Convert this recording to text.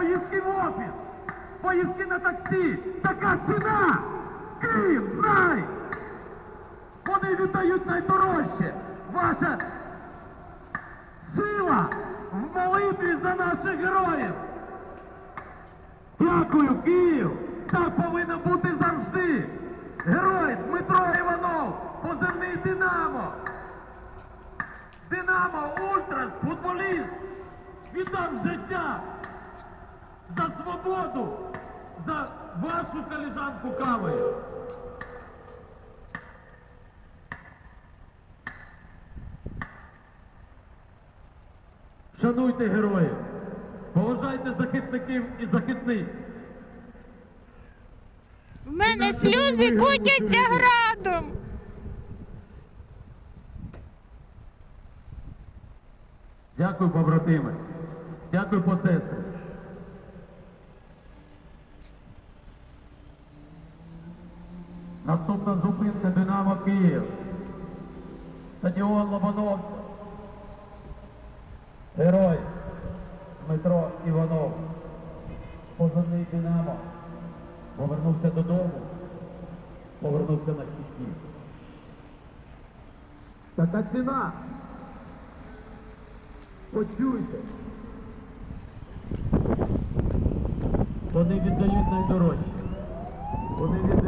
Поїздки в офіс, поїздки на таксі, така ціна! Київ, знай! Вони віддають найдорожче! Ваша сила в молитві за наших героїв! Дякую, Київ! Так повинно бути завжди! Герой Дмитро Іванов, позивний Динамо! Динамо, Ультрас, футболіст! Віддав життя свободу, за вашу коліжанку кави. Шануйте героїв, поважайте захисників і захисниць. В мене сльози котяться градом. Дякую, побратими. Дякую, посестри. Наступна зупинка Динамо Київ. Стадіон Лобановця. Герой Дмитро Іванов. Позивний Динамо. Повернувся додому. Повернувся на щиті. Така ціна. Почуйте. Вони віддають найдорожче. Вони віддають